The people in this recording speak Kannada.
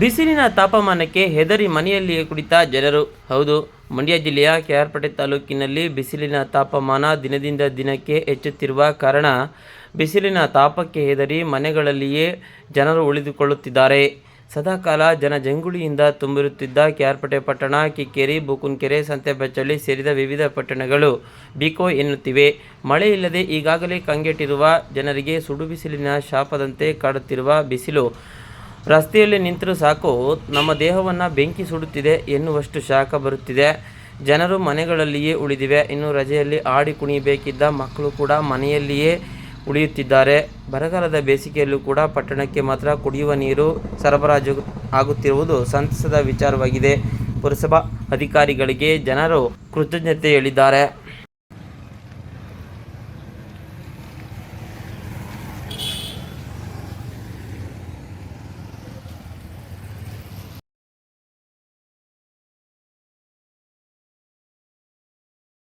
ಬಿಸಿಲಿನ ತಾಪಮಾನಕ್ಕೆ ಹೆದರಿ ಮನೆಯಲ್ಲಿಯೇ ಕುಳಿತ ಜನರು. ಹೌದು, ಮಂಡ್ಯ ಜಿಲ್ಲೆಯ ಕೆಆರ್ಪೇಟೆ ತಾಲೂಕಿನಲ್ಲಿ ಬಿಸಿಲಿನ ತಾಪಮಾನ ದಿನದಿಂದ ದಿನಕ್ಕೆ ಹೆಚ್ಚುತ್ತಿರುವ ಕಾರಣ ಬಿಸಿಲಿನ ತಾಪಕ್ಕೆ ಹೆದರಿ ಮನೆಗಳಲ್ಲಿಯೇ ಜನರು ಉಳಿದುಕೊಳ್ಳುತ್ತಿದ್ದಾರೆ. ಸದಾಕಾಲ ಜನಜಂಗುಳಿಯಿಂದ ತುಂಬಿರುತ್ತಿದ್ದ ಕೆಆರ್ಪೇಟೆ ಪಟ್ಟಣ, ಕಿಕ್ಕೇರಿ ಬೂಕುನ್ಕೆರೆ ಸಂತೆಬೆಚ್ಚಳ್ಳಿ ಸೇರಿದ ವಿವಿಧ ಪಟ್ಟಣಗಳು ಬಿಕೋ ಎನ್ನುತ್ತಿವೆ. ಮಳೆ ಇಲ್ಲದೆ ಈಗಾಗಲೇ ಕಂಗೆಟ್ಟಿರುವ ಜನರಿಗೆ ಸುಡು ಬಿಸಿಲಿನ ಶಾಪದಂತೆ ಕಾಡುತ್ತಿರುವ ಬಿಸಿಲು ರಸ್ತೆಯಲ್ಲಿ ನಿಂತರೂ ಸಾಕು, ನಮ್ಮ ದೇಹವನ್ನು ಬೆಂಕಿ ಸುಡುತ್ತಿದೆ ಎನ್ನುವಷ್ಟು ಶಾಖ ಬರುತ್ತಿದೆ. ಜನರು ಮನೆಗಳಲ್ಲಿಯೇ ಉಳಿದಿವೆ. ಇನ್ನು ರಜೆಯಲ್ಲಿ ಆಡಿ ಕುಣಿಯಬೇಕಿದ್ದ ಮಕ್ಕಳು ಕೂಡ ಮನೆಯಲ್ಲಿಯೇ ಉಳಿಯುತ್ತಿದ್ದಾರೆ. ಬರಗಾಲದ ಬೇಸಿಗೆಯಲ್ಲೂ ಕೂಡ ಪಟ್ಟಣಕ್ಕೆ ಮಾತ್ರ ಕುಡಿಯುವ ನೀರು ಸರಬರಾಜು ಆಗುತ್ತಿರುವುದು ಸಂತಸದ ವಿಚಾರವಾಗಿದೆ. ಪುರಸಭಾ ಅಧಿಕಾರಿಗಳಿಗೆ ಜನರು ಕೃತಜ್ಞತೆ ಹೇಳಿದ್ದಾರೆ.